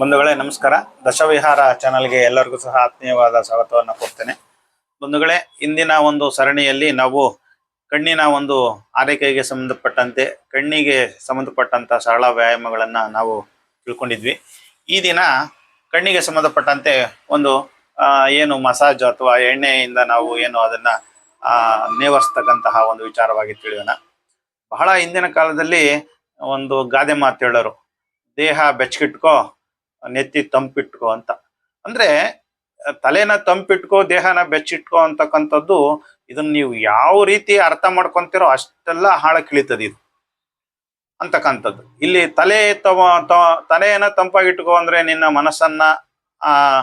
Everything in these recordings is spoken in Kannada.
ಬಂಧುಗಳೇ, ನಮಸ್ಕಾರ. ದಶವಿಹಾರ ಚಾನಲ್ಗೆ ಎಲ್ಲರಿಗೂ ಸಹ ಆತ್ಮೀಯವಾದ ಸ್ವಾಗತವನ್ನು ಕೊಡ್ತೇನೆ. ಬಂಧುಗಳೇ, ಇಂದಿನ ಒಂದು ಸರಣಿಯಲ್ಲಿ ನಾವು ಕಣ್ಣಿನ ಒಂದು ಆರೈಕೆಗೆ ಸಂಬಂಧಪಟ್ಟಂತೆ, ಕಣ್ಣಿಗೆ ಸಂಬಂಧಪಟ್ಟಂತ ಸರಳ ವ್ಯಾಯಾಮಗಳನ್ನು ನಾವು ತಿಳ್ಕೊಂಡಿದ್ವಿ. ಈ ದಿನ ಕಣ್ಣಿಗೆ ಸಂಬಂಧಪಟ್ಟಂತೆ ಒಂದು ಏನು ಮಸಾಜ್ ಅಥವಾ ಎಣ್ಣೆಯಿಂದ ನಾವು ಏನು ಅದನ್ನ ನೇವರಿಸ್ತಕ್ಕಂತಹ ಒಂದು ವಿಚಾರವಾಗಿ ತಿಳಿಯೋಣ. ಬಹಳ ಹಿಂದಿನ ಕಾಲದಲ್ಲಿ ಒಂದು ಗಾದೆ ಮಾತು ಹೇಳೋರು, ದೇಹ ಬೆಚ್ಚಗಿಟ್ಕೋ ನೆತ್ತಿ ತಂಪಿಟ್ಕೋ ಅಂತ. ಅಂದ್ರೆ, ತಲೆನ ತಂಪಿಟ್ಕೋ, ದೇಹನ ಬೆಚ್ಚಿಟ್ಕೋ ಅಂತಕ್ಕಂಥದ್ದು ಇದನ್ನ ನೀವು ಯಾವ ರೀತಿ ಅರ್ಥ ಮಾಡ್ಕೊಂತೀರೋ ಅಷ್ಟೆಲ್ಲ ಹಾಳಕ್ಕಿಳಿತದೆ ಇದು. ಅಂತಕ್ಕಂಥದ್ದು. ಇಲ್ಲಿ ತಲೆ ತವ, ತ- ತಲೆಯನ್ನ ತಂಪಾಗಿಟ್ಕೋ ಅಂದ್ರೆ ನಿನ್ನ ಮನಸ್ಸನ್ನ, ಆ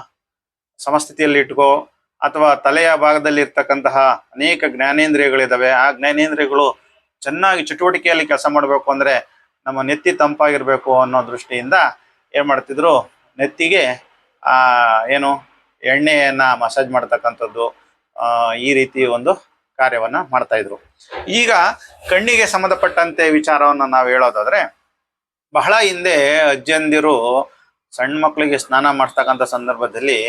ಸಮಸ್ಥಿತಿಯಲ್ಲಿ ಇಟ್ಕೋ ಅಥವಾ ತಲೆಯ ಭಾಗದಲ್ಲಿ ಇರ್ತಕ್ಕಂತಹ ಅನೇಕ ಜ್ಞಾನೇಂದ್ರಿಯಗಳಿದಾವೆ. ಆ ಜ್ಞಾನೇಂದ್ರಿಯಗಳು ಚೆನ್ನಾಗಿ ಚಟುವಟಿಕೆಯಲ್ಲಿ ಕೆಲಸ ಮಾಡಬೇಕು ಅಂದ್ರೆ ನಮ್ಮ ನೆತ್ತಿ ತಂಪಾಗಿರ್ಬೇಕು ಅನ್ನೋ ದೃಷ್ಟಿಯಿಂದ ಏನ್ ಮಾಡ್ತಿದ್ರು? ನೆತ್ತಿಗೆ ಏನು, ಎಣ್ಣೆಯನ್ನ ಮಸಾಜ್ ಮಾಡ್ತಕ್ಕಂಥದ್ದು ಈ ರೀತಿ ಒಂದು ಕಾರ್ಯವನ್ನ ಮಾಡ್ತಾ ಇದ್ರು. ಈಗ ಕಣ್ಣಿಗೆ ಸಂಬಂಧಪಟ್ಟಂತೆ ವಿಚಾರವನ್ನು ನಾವು ಹೇಳೋದಾದ್ರೆ, ಬಹಳ ಹಿಂದೆ ಅಜ್ಜಂದಿರು ಸಣ್ಣ ಮಕ್ಕಳಿಗೆ ಸ್ನಾನ ಮಾಡ್ತಕ್ಕಂಥ ಸಂದರ್ಭದಲ್ಲಿ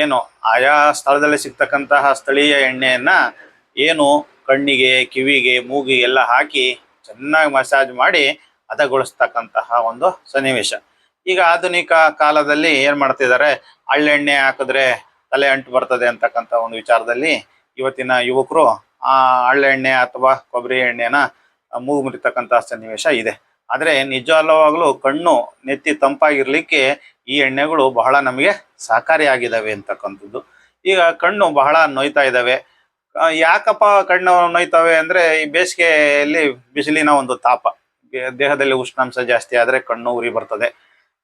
ಏನು, ಆಯಾ ಸ್ಥಳದಲ್ಲಿ ಸಿಗ್ತಕ್ಕಂತಹ ಸ್ಥಳೀಯ ಎಣ್ಣೆಯನ್ನ ಏನು, ಕಣ್ಣಿಗೆ, ಕಿವಿಗೆ, ಮೂಗಿಗೆ ಎಲ್ಲ ಹಾಕಿ ಚೆನ್ನಾಗಿ ಮಸಾಜ್ ಮಾಡಿ, ಹದಗೊಳಿಸ್ತಕ್ಕಂತಹ ಒಂದು ಸನ್ನಿವೇಶ. ಈಗ ಆಧುನಿಕ ಕಾಲದಲ್ಲಿ ಏನ್ ಮಾಡ್ತಿದ್ದಾರೆ? ಹಳ್ಳೆಣ್ಣೆ ಹಾಕಿದ್ರೆ ತಲೆ ಅಂಟು ಬರ್ತದೆ ಅಂತಕ್ಕಂಥ ಒಂದು ವಿಚಾರದಲ್ಲಿ ಇವತ್ತಿನ ಯುವಕರು ಆ ಹಳ್ಳೆಣ್ಣೆ ಅಥವಾ ಕೊಬ್ಬರಿ ಎಣ್ಣೆನ ಮೂಗು ಮುರಿತಕ್ಕಂತ ಸನ್ನಿವೇಶ ಇದೆ. ಆದ್ರೆ ನಿಜವಾಗ್ಲೂ ಕಣ್ಣು ನೆತ್ತಿ ತಂಪಾಗಿರ್ಲಿಕ್ಕೆ ಈ ಎಣ್ಣೆಗಳು ಬಹಳ ನಮಗೆ ಸಹಕಾರಿಯಾಗಿದ್ದಾವೆ ಅಂತಕ್ಕಂಥದ್ದು. ಈಗ ಕಣ್ಣು ಬಹಳ ನೋಯ್ತಾ ಇದ್ದಾವೆ ಯಾಕಪ್ಪ ಕಣ್ಣು ನೋಯ್ತವೆ ಅಂದ್ರೆ ಈ ಬೇಸಿಗೆಯಲ್ಲಿ ಬಿಸಿಲಿನ ಒಂದು ತಾಪ. ದೇಹದಲ್ಲಿ ಉಷ್ಣಾಂಶ ಜಾಸ್ತಿ ಆದ್ರೆ ಕಣ್ಣು ಉರಿ ಬರ್ತದೆ.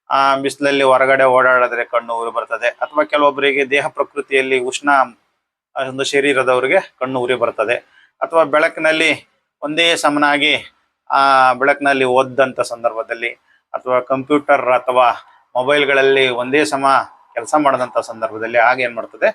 ಆ ಬಿಸಿಲಲ್ಲಿ ಹೊರಗಡೆ ಓಡಾಡಿದ್ರೆ ಕಣ್ಣು ಉರಿ ಬರ್ತದೆ. ಅಥವಾ ಕೆಲವೊಬ್ಬರಿಗೆ ದೇಹ ಪ್ರಕೃತಿಯಲ್ಲಿ ಉಷ್ಣ ಒಂದು ಶರೀರದವರಿಗೆ ಕಣ್ಣು ಉರಿ ಬರ್ತದೆ. ಅಥವಾ ಬೆಳಕಿನಲ್ಲಿ ಒಂದೇ ಸಮನಾಗಿ, ಆ, ಬೆಳಕಿನಲ್ಲಿ ಓದ್ದಂಥ ಸಂದರ್ಭದಲ್ಲಿ, ಅಥವಾ ಕಂಪ್ಯೂಟರ್ ಅಥವಾ ಮೊಬೈಲ್ಗಳಲ್ಲಿ ಒಂದೇ ಸಮ ಕೆಲಸ ಮಾಡದಂಥ ಸಂದರ್ಭದಲ್ಲಿ ಆಗ ಏನು ಮಾಡ್ತದೆ?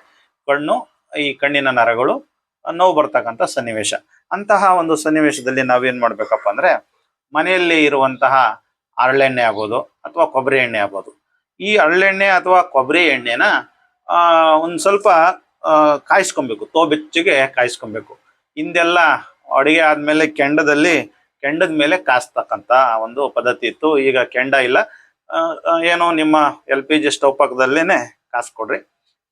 ಕಣ್ಣು, ಈ ಕಣ್ಣಿನ ನರಗಳು ನೋವು ಬರ್ತಕ್ಕಂಥ ಸನ್ನಿವೇಶ. ಅಂತಹ ಒಂದು ಸನ್ನಿವೇಶದಲ್ಲಿ ನಾವೇನ್ ಮಾಡಬೇಕಪ್ಪ ಅಂದ್ರೆ ಮನೆಯಲ್ಲಿ ಇರುವಂತಹ ಹರಳೆಣ್ಣೆ ಆಗ್ಬೋದು ಅಥವಾ ಕೊಬ್ಬರಿ ಎಣ್ಣೆ ಆಗ್ಬೋದು. ಈ ಹರಳೆಣ್ಣೆ ಅಥವಾ ಕೊಬ್ಬರಿ ಎಣ್ಣೆನ ಒಂದು ಸ್ವಲ್ಪ ಕಾಯಿಸ್ಕೊಬೇಕು. ತೋ ಬೆಚ್ಚಗೆ ಕಾಯಿಸ್ಕೊಬೇಕು. ಹಿಂದೆಲ್ಲ ಅಡುಗೆ ಆದ್ಮೇಲೆ ಕೆಂಡದಲ್ಲಿ, ಕೆಂಡದ ಮೇಲೆ ಕಾಸ್ತಕ್ಕಂತ ಒಂದು ಪದ್ಧತಿ ಇತ್ತು. ಈಗ ಕೆಂಡ ಇಲ್ಲ. ಏನು ನಿಮ್ಮ ಎಲ್ ಪಿ ಜಿ ಸ್ಟೌ ಪಕ್ಕದಲ್ಲೇನೆ ಕಾಸ್ಕೊಡ್ರಿ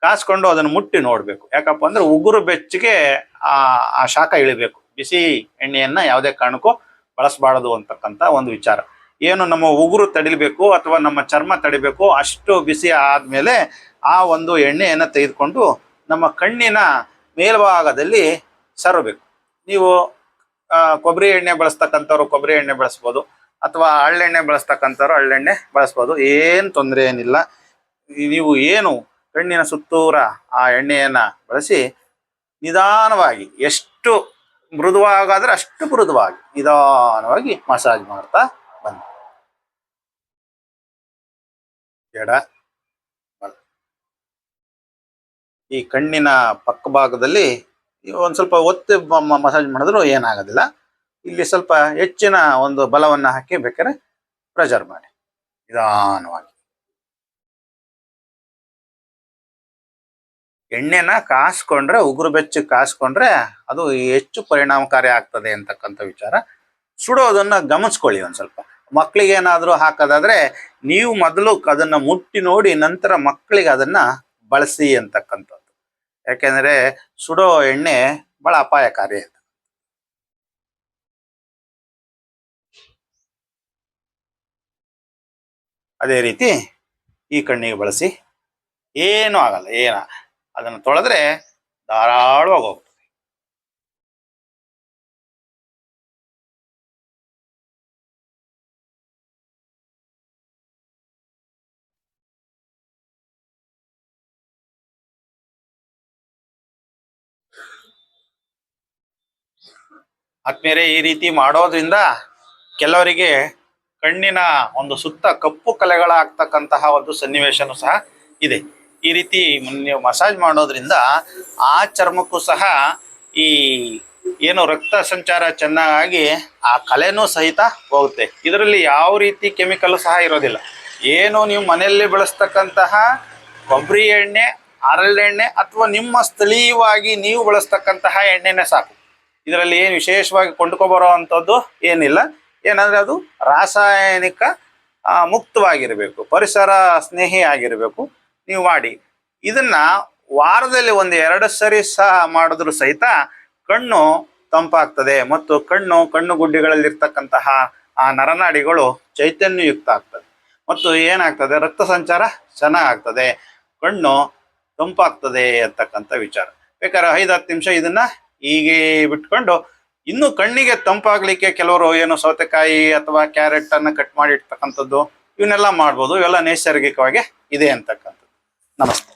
ಕಾಸ್ಕೊಂಡು ಅದನ್ನ ಮುಟ್ಟಿ ನೋಡಬೇಕು. ಯಾಕಪ್ಪ ಅಂದ್ರೆ ಉಗುರು ಬೆಚ್ಚಗೆ, ಆ ಶಾಖ ಇಳಿಬೇಕು. ಬಿಸಿ ಎಣ್ಣೆಯನ್ನ ಯಾವುದೇ ಕಾರಣಕ್ಕೂ ಬಳಸಬಾರದು ಅಂತಕ್ಕಂಥ ಒಂದು ವಿಚಾರ. ಏನು ನಮ್ಮ ಉಗುರು ತಡಿಬೇಕು ಅಥವಾ ನಮ್ಮ ಚರ್ಮ ತಡಿಬೇಕು ಅಷ್ಟು ಬಿಸಿ ಆದಮೇಲೆ ಆ ಒಂದು ಎಣ್ಣೆಯನ್ನು ತೆಗೆದುಕೊಂಡು ನಮ್ಮ ಕಣ್ಣಿನ ಮೇಲ್ಭಾಗದಲ್ಲಿ ಸರಬೇಕು. ನೀವು ಕೊಬ್ಬರಿ ಎಣ್ಣೆ ಬಳಸ್ತಕ್ಕಂಥವ್ರು ಕೊಬ್ಬರಿ ಎಣ್ಣೆ ಬಳಸ್ಬೋದು ಅಥವಾ ಹಳ್ಳೆಣ್ಣೆ ಬಳಸ್ತಕ್ಕಂಥವ್ರು ಹಳ್ಳೆಣ್ಣೆ ಬಳಸ್ಬೋದು. ಏನು ತೊಂದರೆ ಏನಿಲ್ಲ. ನೀವು ಏನು ಕಣ್ಣಿನ ಸುತ್ತೂರ ಆ ಎಣ್ಣೆಯನ್ನ ಬಳಸಿ ನಿಧಾನವಾಗಿ ಎಷ್ಟು ಮೃದುವಾಗಾದ್ರೆ ಅಷ್ಟು ಮೃದುವಾಗಿ ನಿಧಾನವಾಗಿ ಮಸಾಜ್ ಮಾಡ್ತಾ ಎಡ. ಈ ಕಣ್ಣಿನ ಪಕ್ಕ ಭಾಗದಲ್ಲಿ ಒಂದ್ ಸ್ವಲ್ಪ ಒತ್ತಿ ಮಸಾಜ್ ಮಾಡಿದ್ರು ಏನಾಗೋದಿಲ್ಲ. ಇಲ್ಲಿ ಸ್ವಲ್ಪ ಹೆಚ್ಚಿನ ಒಂದು ಬಲವನ್ನ ಹಾಕಿ ಬೇಕಾದ್ರೆ ಪ್ರೆಷರ್ ಮಾಡಿ. ನಿಧಾನವಾಗಿ. ಎಣ್ಣೆನ ಕಾಸ್ಕೊಂಡ್ರೆ, ಉಗುರು ಬೆಚ್ಚ ಕಾಸ್ಕೊಂಡ್ರೆ ಅದು ಹೆಚ್ಚು ಪರಿಣಾಮಕಾರಿ ಆಗ್ತದೆ ಅಂತಕ್ಕಂಥ ವಿಚಾರ. ಸುಡೋದನ್ನ ಗಮನಿಸ್ಕೊಳ್ಳಿ ಒಂದ್ ಸ್ವಲ್ಪ. ಮಕ್ಕಳಿಗೆ ಏನಾದರೂ ಹಾಕೋದಾದ್ರೆ ನೀವು ಮೊದಲು ಅದನ್ನ ಮುಟ್ಟಿ ನೋಡಿ ನಂತರ ಮಕ್ಕಳಿಗೆ ಅದನ್ನ ಬಳಸಿ ಅಂತಕ್ಕಂಥದ್ದು. ಯಾಕೆಂದರೆ ಸುಡೋ ಎಣ್ಣೆ ಭಾಳ ಅಪಾಯಕಾರಿ ಅಂತ. ಅದೇ ರೀತಿ ಈ ಕಣ್ಣಿಗೆ ಬಳಸಿ ಏನೂ ಆಗಲ್ಲ, ಏನ? ಅದನ್ನು ತೊಳೆದ್ರೆ ಧಾರಾಳವಾಗಿ ಹೋಗ್ತದೆ ಆದ್ಮೇಲೆ ಈ ರೀತಿ ಮಾಡೋದ್ರಿಂದ ಕೆಲವರಿಗೆ ಕಣ್ಣಿನ ಒಂದು ಸುತ್ತ ಕಪ್ಪು ಕಲೆಗಳಾಗ್ತಕ್ಕಂತಹ ಒಂದು ಸನ್ನಿವೇಶನೂ ಸಹ ಇದೆ. ಈ ರೀತಿ ನೀವು ಮಸಾಜ್ ಮಾಡೋದ್ರಿಂದ ಆ ಚರ್ಮಕ್ಕೂ ಸಹ ಈ ಏನು ರಕ್ತ ಸಂಚಾರ ಚೆನ್ನಾಗಿ ಆ ಕಲೆನೂ ಸಹಿತ ಹೋಗುತ್ತೆ. ಇದರಲ್ಲಿ ಯಾವ ರೀತಿ ಕೆಮಿಕಲ್ ಸಹ ಇರೋದಿಲ್ಲ. ಏನು ನೀವು ಮನೆಯಲ್ಲಿ ಬಳಸ್ತಕ್ಕಂತಹ ಕೊಬ್ಬರಿ ಎಣ್ಣೆ ಹರಳೆಣ್ಣೆ ಅಥವಾ ನಿಮ್ಮ ಸ್ಥಳೀಯವಾಗಿ ನೀವು ಬಳಸ್ತಕ್ಕಂತಹ ಎಣ್ಣೆನೇ ಸಾಕು. ಇದರಲ್ಲಿ ಏನು ವಿಶೇಷವಾಗಿ ಕೊಂಡ್ಕೊಬರೋ ಅಂಥದ್ದು ಏನಿಲ್ಲ. ಏನಂದ್ರೆ ಅದು ರಾಸಾಯನಿಕ ಮುಕ್ತವಾಗಿರಬೇಕು, ಪರಿಸರ ಸ್ನೇಹಿ ಆಗಿರಬೇಕು. ನೀವು ಮಾಡಿ. ಇದನ್ನ ವಾರದಲ್ಲಿ ಒಂದು ಎರಡು ಸರಿ ಸಹ ಮಾಡಿದ್ರು ಸಹಿತ ಕಣ್ಣು ತಂಪಾಗ್ತದೆ ಮತ್ತು ಕಣ್ಣು ಕಣ್ಣು ಗುಡ್ಡೆಗಳಲ್ಲಿರ್ತಕ್ಕಂತಹ ಆ ನರನಾಡಿಗಳು ಚೈತನ್ಯಯುಕ್ತ ಆಗ್ತದೆ ಮತ್ತು ಏನಾಗ್ತದೆ? ರಕ್ತ ಸಂಚಾರ ಚೆನ್ನಾಗ್ತದೆ. ಕಣ್ಣು ತಂಪಾಗ್ತದೆ ಅಂತಕ್ಕಂಥ ವಿಚಾರ. ಬೇಕಾದ್ರೆ ಐದು ಹತ್ತು ನಿಮಿಷ ಇದನ್ನ ಹೀಗೆ ಬಿಟ್ಕೊಂಡು ಇನ್ನು ಕಣ್ಣಿಗೆ ತಂಪಾಗ್ಲಿಕ್ಕೆ ಕೆಲವರು ಏನು ಸೌತೆಕಾಯಿ ಅಥವಾ ಕ್ಯಾರೆಟ್ ಅನ್ನ ಕಟ್ ಮಾಡಿ ಇಡ್ತಕ್ಕಂಥದ್ದು ಇವನ್ನೆಲ್ಲ ಮಾಡ್ಬೋದು. ಇವೆಲ್ಲ ನೈಸರ್ಗಿಕವಾಗಿ ಇದೆ ಅಂತಕ್ಕಂಥದ್ದು. ನಮಸ್ತೆ.